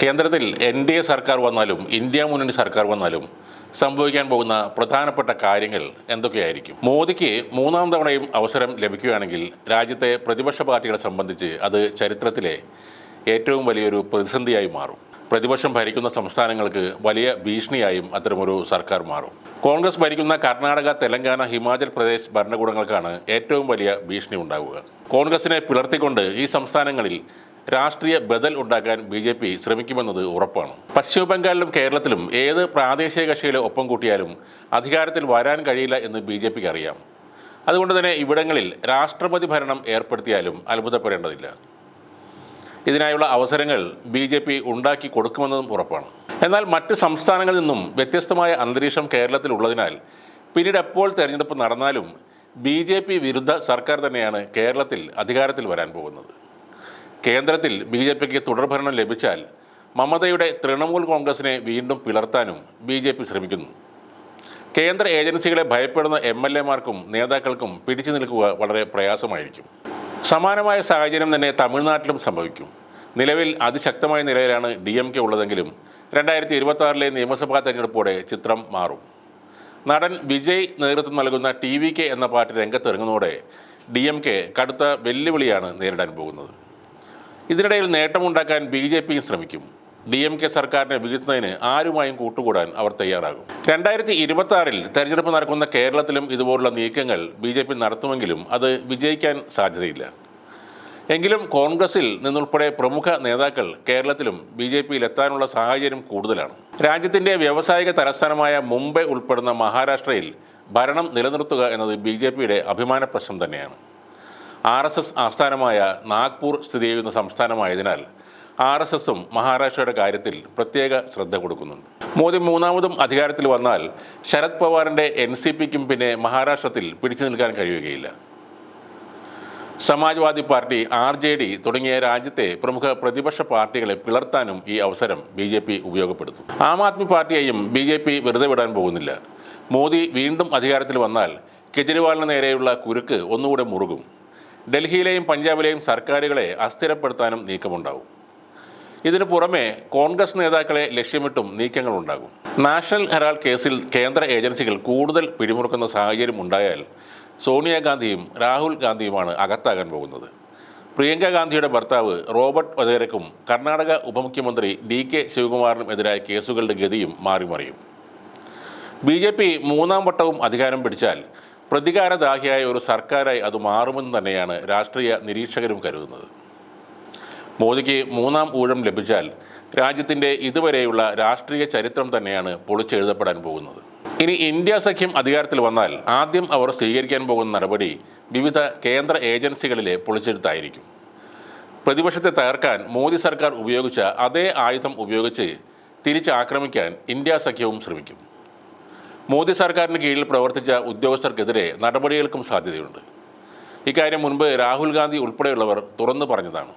കേന്ദ്രത്തിൽ N D A സർക്കാർ വന്നാലും ഇന്ത്യ മുന്നണി സർക്കാർ വന്നാലും സംഭവിക്കാൻ പോകുന്ന പ്രധാനപ്പെട്ട കാര്യങ്ങൾ എന്തൊക്കെയായിരിക്കും? മോദിക്ക് മൂന്നാം തവണയും അവസരം ലഭിക്കുകയാണെങ്കിൽ രാജ്യത്തെ പ്രതിപക്ഷ പാർട്ടികളെ സംബന്ധിച്ച് അത് ചരിത്രത്തിലെ ഏറ്റവും വലിയൊരു പ്രതിസന്ധിയായി മാറും. പ്രതിപക്ഷം ഭരിക്കുന്ന സംസ്ഥാനങ്ങൾക്ക് വലിയ ഭീഷണിയായും അത്തരമൊരു സർക്കാർ മാറും. കോൺഗ്രസ് ഭരിക്കുന്ന കർണാടക തെലങ്കാന ഹിമാചൽ പ്രദേശ് ഭരണകൂടങ്ങൾക്കാണ് ഏറ്റവും വലിയ ഭീഷണി ഉണ്ടാവുക. കോൺഗ്രസിനെ പിളർത്തിക്കൊണ്ട് ഈ സംസ്ഥാനങ്ങളിൽ രാഷ്ട്രീയ ബദൽ ഉണ്ടാക്കാൻ ബി ജെ പി ശ്രമിക്കുമെന്നത് ഉറപ്പാണ്. പശ്ചിമ ബംഗാളിലും കേരളത്തിലും ഏത് പ്രാദേശിക കക്ഷികളെ ഒപ്പം കൂട്ടിയാലും അധികാരത്തിൽ വരാൻ കഴിയില്ല എന്ന് ബി ജെ പിക്ക് അറിയാം. അതുകൊണ്ട് തന്നെ ഇവിടങ്ങളിൽ രാഷ്ട്രപതി ഭരണം ഏർപ്പെടുത്തിയാലും അത്ഭുതപ്പെടേണ്ടതില്ല. ഇതിനായുള്ള അവസരങ്ങൾ ബി ജെ പി ഉണ്ടാക്കി കൊടുക്കുമെന്നതും ഉറപ്പാണ്. എന്നാൽ മറ്റ് സംസ്ഥാനങ്ങളിൽ നിന്നും വ്യത്യസ്തമായ അന്തരീക്ഷം കേരളത്തിൽ ഉള്ളതിനാൽ പിന്നീട് എപ്പോൾ തെരഞ്ഞെടുപ്പ് നടന്നാലും ബി ജെ പി വിരുദ്ധ സർക്കാർ തന്നെയാണ് കേരളത്തിൽ അധികാരത്തിൽ വരാൻ പോകുന്നത്. കേന്ദ്രത്തിൽ ബി ജെ പിക്ക് തുടർഭരണം ലഭിച്ചാൽ മമതയുടെ തൃണമൂൽ കോൺഗ്രസിനെ വീണ്ടും പിളർത്താനും ബി ജെ പി ശ്രമിക്കുന്നു. കേന്ദ്ര ഏജൻസികളെ ഭയപ്പെടുന്ന എം എൽ എമാർക്കും നേതാക്കൾക്കും പിടിച്ചു നിൽക്കുക വളരെ പ്രയാസമായിരിക്കും. സമാനമായ സാഹചര്യം തന്നെ തമിഴ്നാട്ടിലും സംഭവിക്കും. നിലവിൽ അതിശക്തമായ നിലയിലാണ് ഡി എം കെ ഉള്ളതെങ്കിലും രണ്ടായിരത്തി ഇരുപത്തി നിയമസഭാ തെരഞ്ഞെടുപ്പോടെ ചിത്രം മാറും. നടൻ വിജയ് നേതൃത്വം നൽകുന്ന ടി വി കെ എന്ന പാർട്ടി രംഗത്തിറങ്ങുന്നതോടെ ഡി എം കെ കടുത്ത വെല്ലുവിളിയാണ് നേരിടാൻ പോകുന്നത്. ഇതിനിടയിൽ നേട്ടമുണ്ടാക്കാൻ ബി ജെ പിയും ശ്രമിക്കും. ഡി എം കെ സർക്കാരിനെ വീഴ്ത്തുന്നതിന് ആരുമായും കൂട്ടുകൂടാൻ അവർ തയ്യാറാകും. രണ്ടായിരത്തി ഇരുപത്തി ആറിൽ തെരഞ്ഞെടുപ്പ് നടക്കുന്ന കേരളത്തിലും ഇതുപോലുള്ള നീക്കങ്ങൾ ബി ജെ പി നടത്തുമെങ്കിലും അത് വിജയിക്കാൻ സാധ്യതയില്ല. എങ്കിലും കോൺഗ്രസിൽ നിന്നുൾപ്പെടെ പ്രമുഖ നേതാക്കൾ കേരളത്തിലും ബി ജെ പിയിൽ എത്താനുള്ള സാഹചര്യം കൂടുതലാണ്. രാജ്യത്തിന്റെ വ്യാവസായിക തലസ്ഥാനമായ മുംബൈ ഉൾപ്പെടുന്ന മഹാരാഷ്ട്രയിൽ ഭരണം നിലനിർത്തുക എന്നത് ബി ജെ പിയുടെ അഭിമാന പ്രശ്നം തന്നെയാണ്. ആർ എസ് എസ് ആസ്ഥാനമായ നാഗ്പൂർ സ്ഥിതി ചെയ്യുന്ന സംസ്ഥാനമായതിനാൽ ആർ എസ് എസും മഹാരാഷ്ട്രയുടെ കാര്യത്തിൽ പ്രത്യേക ശ്രദ്ധ കൊടുക്കുന്നുണ്ട്. മോദി മൂന്നാമതും അധികാരത്തിൽ വന്നാൽ ശരത് പവാറിന്റെ എൻ സി പിക്കും പിന്നെ മഹാരാഷ്ട്രത്തിൽ പിടിച്ചു നിൽക്കാൻ കഴിയുകയില്ല. Samajwadi party R J D തുടങ്ങിയ രാജ്യത്തെ പ്രമുഖ പ്രതിപക്ഷ പാർട്ടികളെ പിളർത്താനും ഈ അവസരം ബി ജെ പി ഉപയോഗപ്പെടുത്തും. ആം ആദ്മി പാർട്ടിയെയും ബി ജെ പി വെറുതെ വിടാൻ പോകുന്നില്ല. മോദി വീണ്ടും അധികാരത്തിൽ വന്നാൽ കെജ്രിവാളിന് നേരെയുള്ള കുരുക്ക് ഒന്നുകൂടെ മുറുകും. ഡൽഹിയിലെയും പഞ്ചാബിലെയും സർക്കാരുകളെ അസ്ഥിരപ്പെടുത്താനും നീക്കമുണ്ടാവും. ഇതിനു പുറമെ കോൺഗ്രസ് നേതാക്കളെ ലക്ഷ്യമിട്ടും നീക്കങ്ങളുണ്ടാകും. നാഷണൽ ഹെറാൾഡ് കേസിൽ കേന്ദ്ര ഏജൻസികൾ കൂടുതൽ പിടിമുറുക്കുന്ന സാഹചര്യം ഉണ്ടായാൽ സോണിയാഗാന്ധിയും രാഹുൽ ഗാന്ധിയുമാണ് അകത്താകാൻ പോകുന്നത്. പ്രിയങ്ക ഗാന്ധിയുടെ ഭർത്താവ് റോബർട്ട് വധേരക്കും കർണാടക ഉപമുഖ്യമന്ത്രി ഡി കെ ശിവകുമാറിനും എതിരായ കേസുകളുടെ ഗതിയും മാറിമറിയും. ബി ജെ പി മൂന്നാം വട്ടവും അധികാരം പിടിച്ചാൽ പ്രതികാരദാഹിയായ ഒരു സർക്കാരായി അത് മാറുമെന്ന് തന്നെയാണ് രാഷ്ട്രീയ നിരീക്ഷകരും കരുതുന്നത്. മോദിക്ക് മൂന്നാം ഊഴം ലഭിച്ചാൽ രാജ്യത്തിന്റെ ഇതുവരെയുള്ള രാഷ്ട്രീയ ചരിത്രം തന്നെയാണ് പൊളിച്ചെഴുതപ്പെടാൻ പോകുന്നത്. ഇനി ഇന്ത്യ സഖ്യം അധികാരത്തിൽ വന്നാൽ ആദ്യം അവർ സ്വീകരിക്കാൻ പോകുന്ന നടപടി വിവിധ കേന്ദ്ര ഏജൻസികളിലെ പൊളിച്ചെഴുത്തായിരിക്കും പ്രതിപക്ഷത്തെ തകർക്കാൻ മോദി സർക്കാർ ഉപയോഗിച്ച അതേ ആയുധം ഉപയോഗിച്ച് തിരിച്ചാക്രമിക്കാൻ ഇന്ത്യ സഖ്യവും ശ്രമിക്കും. മോദി സർക്കാരിന് കീഴിൽ പ്രവർത്തിച്ച ഉദ്യോഗസ്ഥർക്കെതിരെ നടപടികൾക്കും സാധ്യതയുണ്ട്. ഇക്കാര്യം മുൻപ് രാഹുൽ ഗാന്ധി ഉൾപ്പെടെയുള്ളവർ തുറന്നു പറഞ്ഞതാണ്.